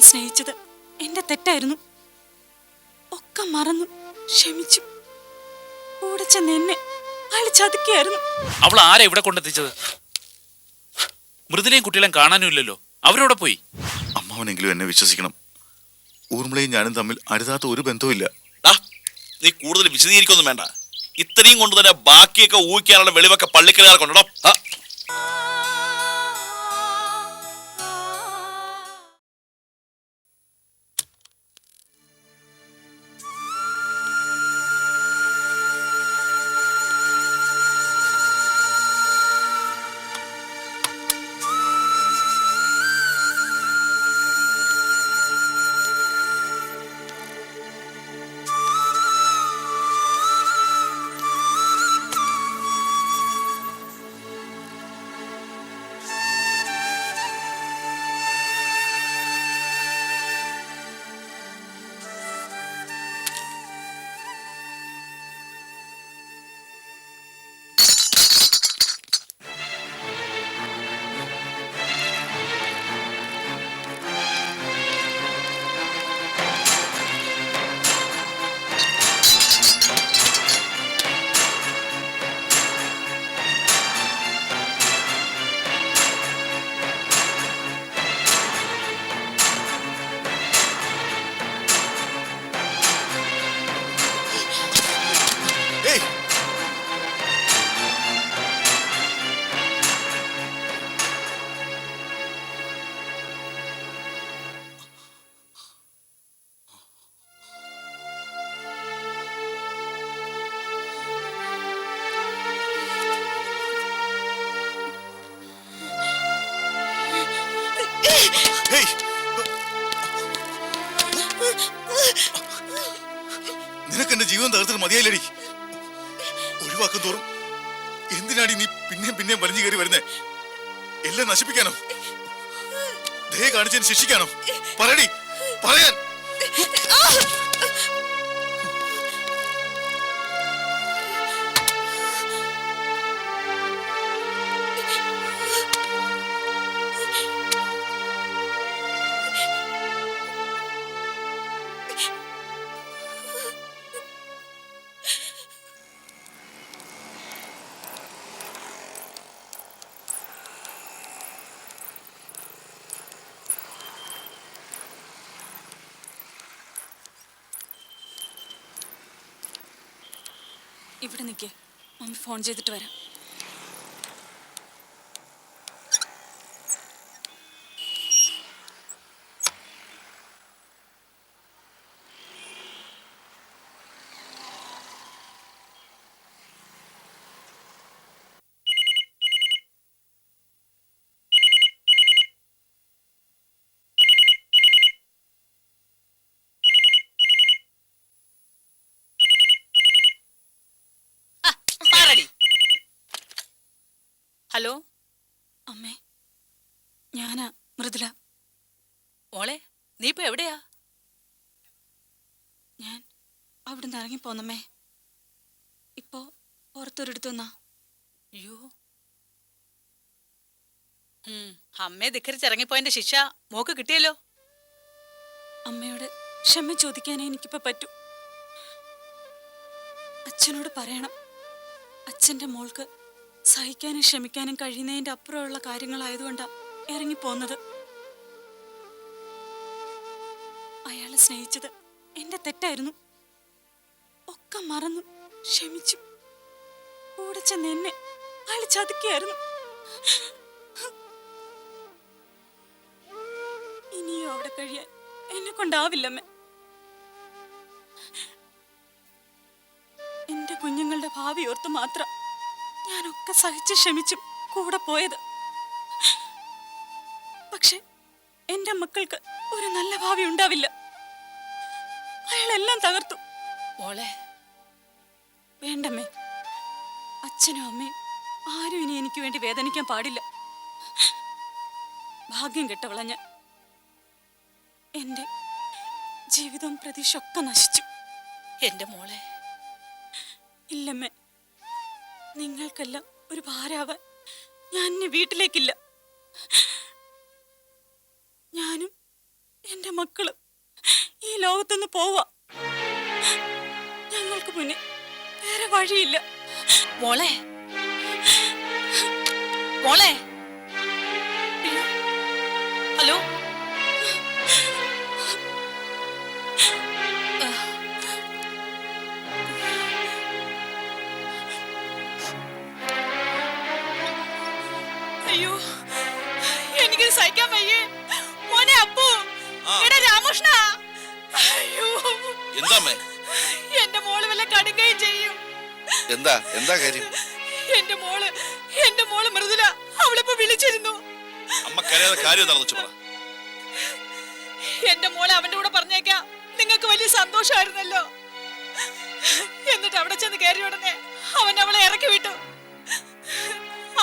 സ്നേഹിച്ചത് എന്റെ തെറ്റായിരുന്നു. ഒക്കെ മറന്നു ക്ഷമിച്ചു. കൂടെ ചെന്ന് എന്നെ അയാൾ ചതുക്കിയായിരുന്നു അവൾ ആരാ ഇവിടെ കൊണ്ടെത്തിച്ചത്? മൃദുലയും കുട്ടികളെയും കാണാനുമില്ലല്ലോ. അവരവിടെ പോയി? അമ്മാവനെങ്കിലും എന്നെ വിശ്വസിക്കണം. ഊർമിളയും ഞാനും തമ്മിൽ അരുതാത്ത ഒരു ബന്ധവുമില്ല. ഡാ, നീ കൂടുതൽ വിശദീകരിക്കൊന്നും വേണ്ട. ഇത്രയും കൊണ്ട് തന്നെ ബാക്കിയൊക്കെ ഊഹിക്കാനുള്ള വെളിവൊക്കെ പള്ളിക്കലുകാർ നിനക്ക് എന്റെ ജീവൻ തകർത്തിട്ട് മതിയായില്ലടി. ഒഴിവാക്കും തോറും എന്തിനാടി നീ പിന്നെയും പിന്നെയും വലിഞ്ഞു കയറി വരുന്നേ? എല്ലാം നശിപ്പിക്കാനോ? ദയ കാണിച്ചതിന് ശിക്ഷിക്കാനോ? പറയടി പറയാൻ. ഇവിടെ നിൽക്കേ മമ്മി ഫോൺ ചെയ്തിട്ട് വരാം. ഹലോ? അമ്മേ ഞാനാ മൃദുല. ഓളെ നീ ഇപ്പൊ എവിടെയാ? ഞാൻ അവിടുന്ന് ഇറങ്ങിപ്പോന്നമ്മേ ഇപ്പോ പുറത്തൊരിടത്തുനിന്നാ അയ്യോ. അമ്മയെ ധിക്കരിച്ചിറങ്ങിപ്പോയതിന്റെ ശിക്ഷ മോക്ക് കിട്ടിയല്ലോ? അമ്മയോട് ക്ഷമ ചോദിക്കാനേ എനിക്കിപ്പോ പറ്റൂ. അച്ഛനോട് പറയണം. അച്ഛന്റെ മോൾക്ക് സഹിക്കാനും ക്ഷമിക്കാനും കഴിയുന്നതിന്റെ അപ്പുറമുള്ള കാര്യങ്ങളായതുകൊണ്ടാ ഇറങ്ങിപ്പോന്നത്. അയാളെ സ്നേഹിച്ചത് എന്റെ തെറ്റായിരുന്നു. ഒക്കെ മറന്നു ക്ഷമിച്ചു. കൂടെ ചെന്ന് എന്നെ അയാൾ ചതുക്കിയായിരുന്നു ഇനിയും അവിടെ കഴിയാൻ എന്നെ കൊണ്ടാവില്ലമ്മേ. എന്റെ കുഞ്ഞുങ്ങളുടെ ഭാവി ഓർത്ത് മാത്രം ഞാനൊക്കെ സഹിച്ച് ക്ഷമിച്ചു കൂടെ പോയത്. പക്ഷെ എന്റെ മക്കൾക്ക് ഒരു നല്ല ഭാവി ഉണ്ടാവില്ല. അയാളെല്ലാം തകർത്തു. മോളെ. വേണ്ടമ്മേ. അച്ഛനും അമ്മയും ആരും ഇനി എനിക്ക് വേണ്ടി വേദനിക്കാൻ പാടില്ല. ഭാഗ്യം കെട്ടവള ഞാൻ. എന്റെ ജീവിതവും പ്രതീക്ഷ ഒക്കെ നശിച്ചു. എന്റെ മോളെ. ഇല്ലമ്മേ. നിങ്ങൾക്കെല്ലാം ഒരു ഭാരാവാൻ ഞാൻ വീട്ടിലേക്കില്ല. ഞാനും എന്റെ മക്കളും ഈ ലോകത്തുനിന്ന് പോവാ. ഞങ്ങൾക്ക് മുന്നിൽ വേറെ വഴിയില്ല. മോളെ. മോളെ. ഹലോ. രാമകൃഷ്ണ അയ്യോ. എന്താ എന്റെ മോൾ വല്ല കടുകയും ചെയ്യും. എന്താ? എന്താ കാര്യം? എന്റെ മോൾ എന്റെ മോൾ മൃദുല അവളിപ്പോ വിളിച്ചിരുന്നു. അമ്മ കരയാതെ കാര്യം എന്താണെന്ന് പറ. എന്റെ മോളെ അവന്റെ കൂടെ പറഞ്ഞേക്കാം. നിങ്ങൾക്ക് വലിയ സന്തോഷമായിരുന്നല്ലോ. എന്നിട്ട് അവിടെ ചെന്ന് കയറി ഉടനെ അവൻ അവളെ ഇറക്കി വിട്ടു.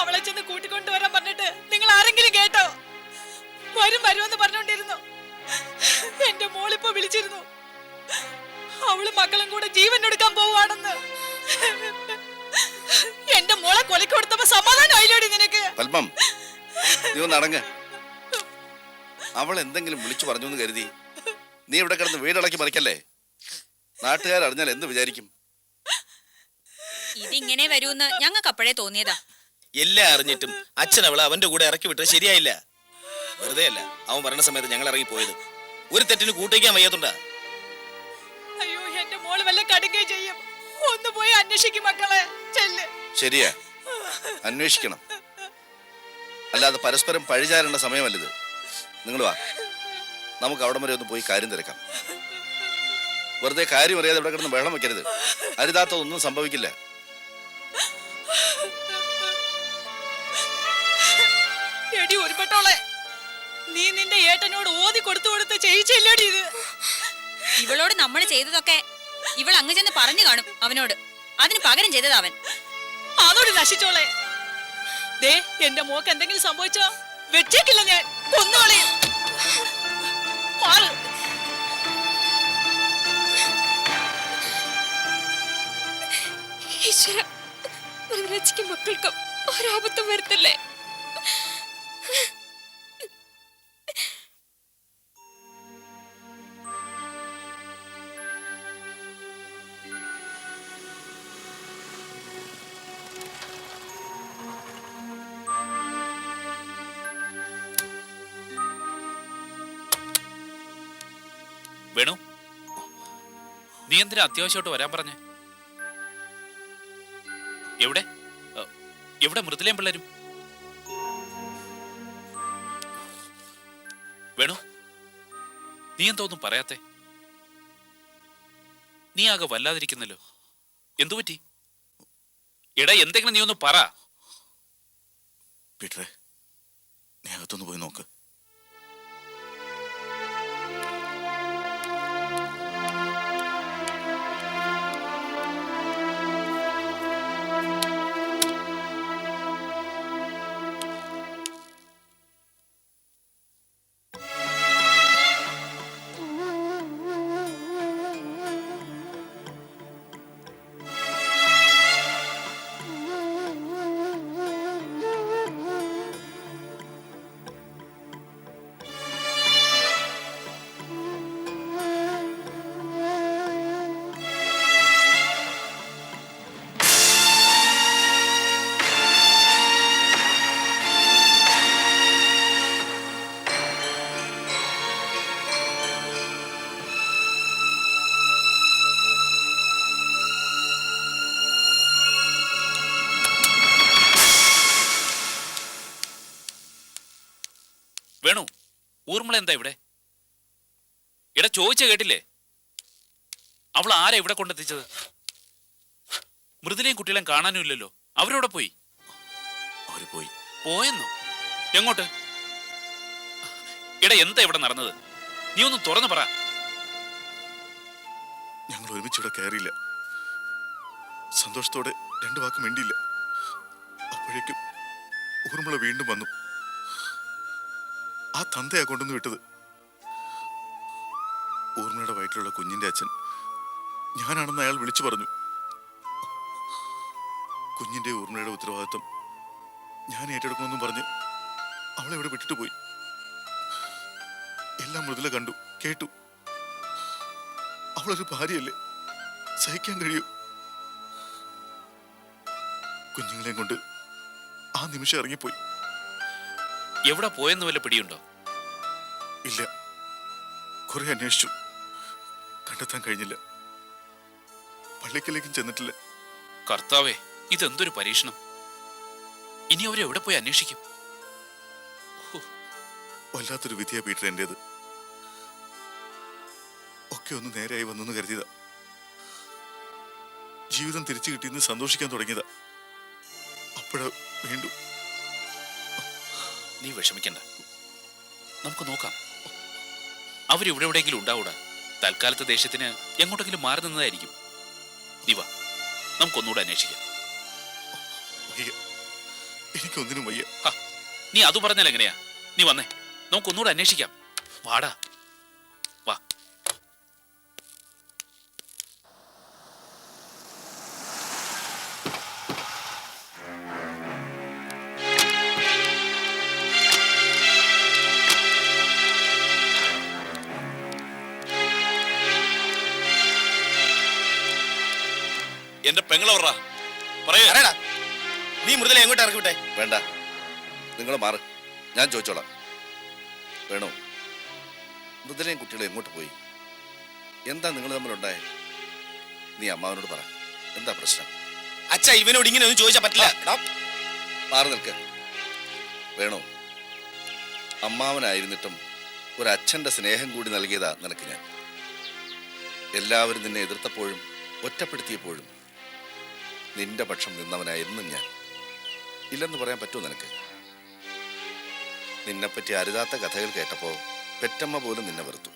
അവളെ ചെന്ന് കൂട്ടിക്കൊണ്ടുവരാൻ പറഞ്ഞിട്ട് നിങ്ങൾ ആരെങ്കിലും കേട്ടോ? വരും വരുമെന്ന് പറഞ്ഞോണ്ടിരുന്നു എന്റെ മോളിപ്പോ വിളിച്ചിരുന്നു. അവൾ മക്കളും കൂടെ ജീവൻ എടുക്കാൻ പോവാണെന്ന് എന്റെ മോളെ കൊലക്ക് സമാധാനം സമാധാനമായില്ലോടി നിനക്ക്? പത്മം നീ ഒന്ന് അടങ്ങ്. അവൾ എന്തെങ്കിലും വിളിച്ചു പറഞ്ഞു എന്ന് കരുതി. നീ ഇവിടെ കിടന്ന് വീടടക്കി മറിക്കല്ലേ? നാട്ടുകാർ അറിഞ്ഞാൽ എന്ത് വിചാരിക്കും? ഇതിങ്ങനെ വരൂന്ന് ഞങ്ങൾക്ക് അപ്പോഴേ തോന്നിയതാ. എല്ലാം അറിഞ്ഞിട്ടും അച്ഛൻ അവളെ അവന്റെ കൂടെ ഇറക്കി വിട്ടത് ശരിയായില്ല. വെറുതെ അല്ല അവൻ പറഞ്ഞ സമയത്ത് ഞങ്ങൾ ഇറങ്ങി പോയത് ഒരു തെറ്റിന് കൂട്ടിക്കാൻ വയ്യാത്തുണ്ടാ. അയ്യോ എന്റെ മോൾ വല്ല കടുകയും ചെയ്യും. ഒന്ന് പോയി അന്വേഷിക്കും മക്കളെ ചെല്ല്. ശരിയാ. അന്വേഷിക്കണം. അല്ലാതെ പരസ്പരം പഴിചാരേണ്ട സമയമല്ലത്. നിങ്ങൾ വാ. നമുക്ക് അവിടം വരെ ഒന്ന് പോയി കാര്യം തിരക്കാം. വെറുതെ കാര്യം അറിയാതെ ഇവിടെ കിടന്ന് വെള്ളം വെക്കരുത്. അരുതാത്തതൊന്നും സംഭവിക്കില്ല. എടി ഒരുപെട്ടോളെ നീ നിന്റെ ഏട്ടനോട് ഓതി കൊടുത്തു കൊടുത്ത് ചെയ്യിച്ചില്ലടി ഇത്? ഇവളോട് നമ്മൾ ചെയ്തതൊക്കെ ഇവൾ അങ്ങ് ചെന്ന് പറഞ്ഞു കാണും അവനോട്. അതിന് പകരം ചെയ്തത് അവൻ. അതോട് നശിച്ചോളെ. ദേ എന്റെ മോക്ക് എന്തെങ്കിലും സംഭവിച്ചോ? വെച്ചേക്കില്ല ഞാൻ. കൊന്നോളെ. മാറ്. ഈശ്വര മൃഗരാജിക്കും മക്കൾക്കും ഒരാപത്തും വരുത്തല്ലേ? വേണു? നീ എന്തിനാ അത്യാവശ്യമായിട്ട് വരാൻ പറഞ്ഞേ? എവിടെ? എവിടെ മൃദുലയും പിള്ളേരും? വേണു നീ എന്തോ ഒന്നും പറയാത്തെ? നീ ആകെ വല്ലാതിരിക്കുന്നല്ലോ. എന്തു പറ്റി? എടാ എന്തെങ്കിലും നീ ഒന്ന് പറ. പീറ്ററെ നീ അകത്തൊന്ന് പോയി നോക്ക്. വേണു ഊർമിള എന്താ ഇവിടെ? ഇട ചോദിച്ച കേട്ടില്ലേ? അവൾ ആരാ ഇവിടെ കൊണ്ടെത്തിച്ചത്? മൃദുലയും കുട്ടികളെയും കാണാനും ഇല്ലല്ലോ. അവരവിടെ പോയി? അവർ പോയി. പോയെന്നോ? എങ്ങോട്ട്? ഇട എന്താ ഇവിടെ നടന്നത്? നീ ഒന്ന് തുറന്നു പറ. ഞങ്ങൾ ഒരുമിച്ച് ഇവിടെ കയറിയില്ല. സന്തോഷത്തോടെ രണ്ടു വാക്കും വേണ്ടിയില്ല അപ്പോഴേക്കും ഊർമിള വീണ്ടും വന്നു. ആ തന്തയാ കൊണ്ടുവന്ന് വിട്ടത്. ഊർമ്മയുടെ വയറ്റിലുള്ള കുഞ്ഞിന്റെ അച്ഛൻ ഞാനാണെന്ന് അയാൾ വിളിച്ചു പറഞ്ഞു. കുഞ്ഞിന്റെ ഊർമ്മയുടെ ഉത്തരവാദിത്വം ഞാൻ ഏറ്റെടുക്കുമെന്നും പറഞ്ഞ് അവളെ ഇവിടെ വിട്ടിട്ട് പോയി. എല്ലാം മൃദുല കണ്ടു കേട്ടു. അവളൊരു ഭാര്യയല്ലേ? സഹിക്കാൻ കഴിയൂ. കുഞ്ഞുങ്ങളെയും കൊണ്ട് ആ നിമിഷം ഇറങ്ങിപ്പോയി. എവിടെ പോയെന്ന് വല്ല പിടിയുണ്ടോ? ഇല്ല. കുറെ അന്വേഷിച്ചു. കണ്ടെത്താൻ കഴിഞ്ഞില്ല. പള്ളിക്കലേക്കും ചെന്നിട്ടില്ല. കർത്താവേ ഇതെന്തൊരു പരീക്ഷണം. ഇനി അവരെ എവിടെ പോയി അന്വേഷിക്കും? വല്ലാത്തൊരു വിധിയാ പീറ്റർ എന്റേത്. ഒക്കെ ഒന്ന് നേരെയായി വന്നെന്ന് കരുതിയതാ. ജീവിതം തിരിച്ചു കിട്ടിയെന്ന് സന്തോഷിക്കാൻ തുടങ്ങിയതാ. അപ്പോഴാ വീണ്ടും നീ വിഷമിക്കണ്ട. നമുക്ക് നോക്കാം. അവരിവിടെ എവിടെയെങ്കിലും ഉണ്ടാവൂടാ? തൽക്കാലത്തെ ദേഷ്യത്തിന് എങ്ങോട്ടെങ്കിലും മാറി നിന്നതായിരിക്കും. നീ വാ. നമുക്കൊന്നുകൂടെ അന്വേഷിക്കാം. എനിക്കൊന്നിനും വയ്യ. നീ അത് പറഞ്ഞാൽ എങ്ങനെയാ? നീ വന്നേ. നമുക്കൊന്നുകൂടെ അന്വേഷിക്കാം. വാടാ. എന്റെ പെങ്ങളവറ. പറയാ. പറയടാ നീ മൃദുല എങ്ങോട്ട് ഇറക്കിവിട്ടെ വേണ്ട. നിങ്ങൾ മാറ്. ഞാൻ ചോദിച്ചോളാം. വേണോ? മൃദുലയും കുട്ടികളും എങ്ങോട്ട് പോയി? എന്താ നിങ്ങൾ തമ്മിലുണ്ടായ? നീ അമ്മാവനോട് പറ. എന്താ പ്രശ്നം? അച്ഛ ഇവനോട് ഇങ്ങനെ ഒന്നും ചോദിച്ചാൽ പറ്റില്ല. മാറി നിൽക്ക്. വേണോ? അമ്മാവനായിരുന്നിട്ടും ഒരു അച്ഛന്റെ സ്നേഹം കൂടി നൽകിയതാ നിനക്ക് ഞാൻ. എല്ലാവരും നിന്നെ എതിർത്തപ്പോഴും ഒറ്റപ്പെടുത്തിയപ്പോഴും നിന്റെ പക്ഷം നിന്നവനായിരുന്നു ഞാൻ. ഇല്ലെന്ന് പറയാൻ പറ്റുമോ നിനക്ക്? നിന്നെപ്പറ്റി അരുതാത്ത കഥകൾ കേട്ടപ്പോൾ പെറ്റമ്മ പോലും നിന്നെ വെറുത്തു.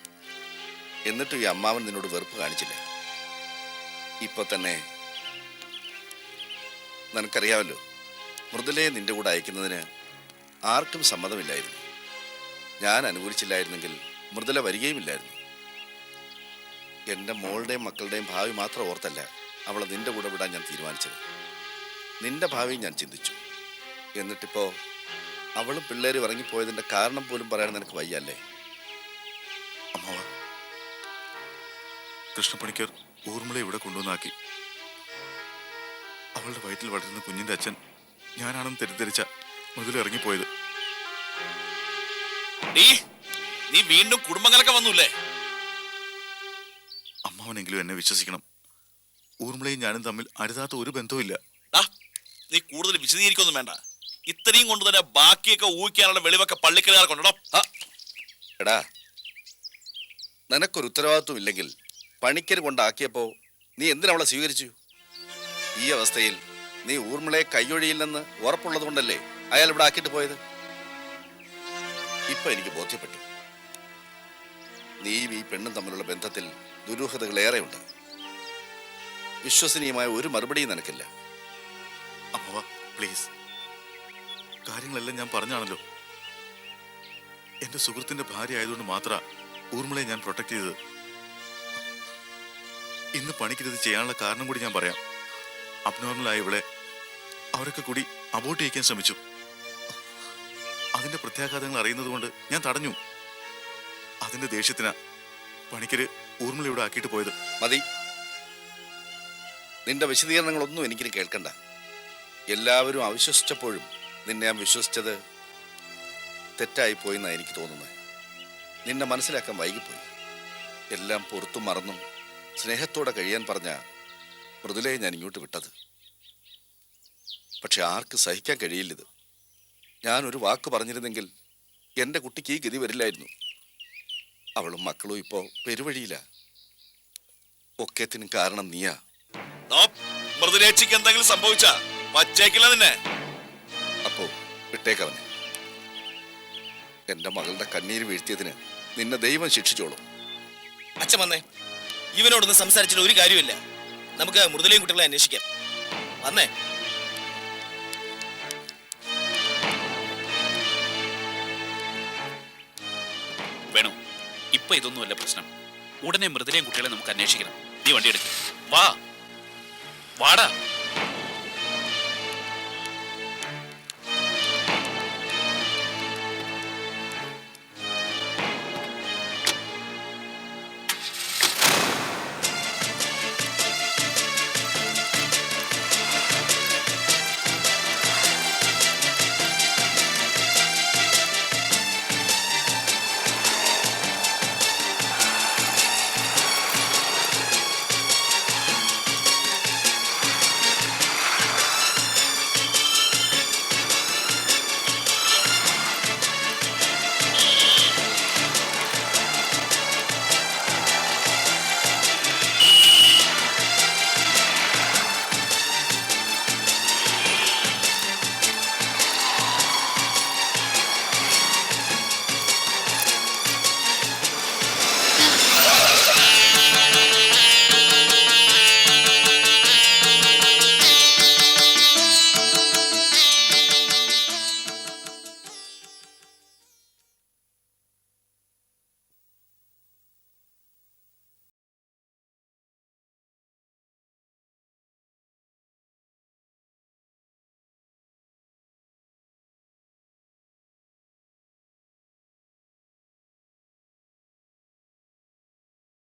എന്നിട്ട് ഈ അമ്മാവൻ നിന്നോട് വെറുപ്പ് കാണിച്ചില്ല. ഇപ്പൊ തന്നെ നിനക്കറിയാമല്ലോ മൃദുലയെ നിന്റെ കൂടെ അയക്കുന്നതിന് ആർക്കും സമ്മതമില്ലായിരുന്നു. ഞാൻ അനുകൂലിച്ചില്ലായിരുന്നെങ്കിൽ മൃദുല വരികയുമില്ലായിരുന്നു. എന്റെ മോളുടെയും മക്കളുടെയും ഭാവി മാത്രം ഓർത്തല്ല അവളെ നിന്റെ കൂടെ വിടാൻ ഞാൻ തീരുമാനിച്ചത്. നിന്റെ ഭാവി ഞാൻ ചിന്തിച്ചു. എന്നിട്ടിപ്പോ അവളും പിള്ളേർ ഇറങ്ങിപ്പോയതിന്റെ കാരണം പോലും പറയാൻ നിനക്ക് വയ്യല്ലേ? അമ്മാവ കൃഷ്ണപ്പണിക്കർ ഊർമിളെ ഇവിടെ കൊണ്ടുവന്നാക്കി. അവളുടെ വയറ്റിൽ വളരുന്ന കുഞ്ഞിന്റെ അച്ഛൻ ഞാനാണെന്ന് തെറ്റിദ്ധരിച്ച മുതൽ ഇറങ്ങിപ്പോയത്. നീ നീ വീണ്ടും കുടുംബങ്ങളൊക്കെ വന്നൂല്ലേ? അമ്മാവനെങ്കിലും എന്നെ വിശ്വസിക്കണം. ഊർമിളയും ഞാനും തമ്മിൽ അരുതാത്ത ഒരു ബന്ധവുമില്ല. നീ കൂടുതൽ വിശദീകരിക്കൊന്നും വേണ്ട. ഇത്രയും കൊണ്ട് തന്നെ ബാക്കിയൊക്കെ ഊഹിക്കാനുള്ള വെളിവൊക്കെ പള്ളിക്കലുകാർ കൊണ്ടോ എടാ നിനക്കൊരു ഉത്തരവാദിത്വം ഇല്ലെങ്കിൽ പണിക്കര് കൊണ്ടാക്കിയപ്പോ നീ എന്തിനവളെ സ്വീകരിച്ചു? ഈ അവസ്ഥയിൽ നീ ഊർമിളയെ കൈയൊഴിയില്ലെന്ന് ഉറപ്പുള്ളത് കൊണ്ടല്ലേ അയാൾ ഇവിടെ ആക്കിയിട്ട് പോയത്? ഇപ്പൊ എനിക്ക് ബോധ്യപ്പെട്ടു. നീയും ഈ പെണ്ണും തമ്മിലുള്ള ബന്ധത്തിൽ ദുരൂഹതകൾ ഏറെയുണ്ട്. വിശ്വസനീയമായ ഒരു മറുപടിയും നിനക്കില്ല. പ്ലീസ് കാര്യങ്ങളെല്ലാം ഞാൻ പറഞ്ഞാണല്ലോ. എന്റെ സുഹൃത്തിന്റെ ഭാര്യ ആയതുകൊണ്ട് മാത്ര ഊർമിളയെ ഞാൻ പ്രൊട്ടക്ട് ചെയ്തത്. ഇന്ന് പണിക്കിരുത് ചെയ്യാനുള്ള കാരണം കൂടി ഞാൻ പറയാം. അബ്നോർമലായ ഇവിടെ അവരൊക്കെ കൂടി അബോട്ട് ചെയ്യിക്കാൻ ശ്രമിച്ചു. അതിന്റെ പ്രത്യാഘാതങ്ങൾ അറിയുന്നത് കൊണ്ട് ഞാൻ തടഞ്ഞു. അതിന്റെ ദേഷ്യത്തിനാ പണിക്കര് ഊർമിള ഇവിടെ ആക്കിയിട്ട് പോയത്. മതി. നിന്റെ വിശദീകരണങ്ങളൊന്നും എനിക്കിനി കേൾക്കണ്ട. എല്ലാവരും അവിശ്വസിച്ചപ്പോഴും നിന്നെ ഞാൻ വിശ്വസിച്ചത് തെറ്റായി പോയെന്നാണ് എനിക്ക് തോന്നുന്നത്. നിന്നെ മനസ്സിലാക്കാൻ വൈകിപ്പോയി. എല്ലാം പുറത്തും മറന്നും സ്നേഹത്തോടെ കഴിയാൻ പറഞ്ഞ മൃദുലയെ ഞാൻ ഇങ്ങോട്ട് വിട്ടത്. പക്ഷെ ആർക്ക് സഹിക്കാൻ കഴിയില്ലത് ഞാനൊരു വാക്ക് പറഞ്ഞിരുന്നെങ്കിൽ എന്റെ കുട്ടിക്ക് ഈ ഗതി വരില്ലായിരുന്നു. അവളും മക്കളും ഇപ്പോൾ പെരുവഴിയില്ല ഒക്കെത്തിനും കാരണം നീയാ. മൃദുലേച്ചിക്ക് എന്തെങ്കിലും സംഭവിച്ച? വച്ചേക്കില്ല നിന്നെ. അപ്പോ വിട്ടേക്കവനെ. എന്റെ മകളുടെ കണ്ണീര് വീഴ്ത്തിയതിന് നിന്നെ ദൈവം ശിക്ഷിച്ചോളൂ. അച്ഛൻ വന്നേ. ഇവനോടൊന്ന് സംസാരിച്ചിട്ട് ഒരു കാര്യമില്ല നമുക്ക് മൃദുലയും കുട്ടികളെ അന്വേഷിക്കാം. വന്നേ. വേണു ഇപ്പൊ ഇതൊന്നുമല്ല പ്രശ്നം. ഉടനെ മൃദുലയും കുട്ടികളെ നമുക്ക് അന്വേഷിക്കണം. നീ വണ്ടി എടുക്കും. വാ. വാടാ.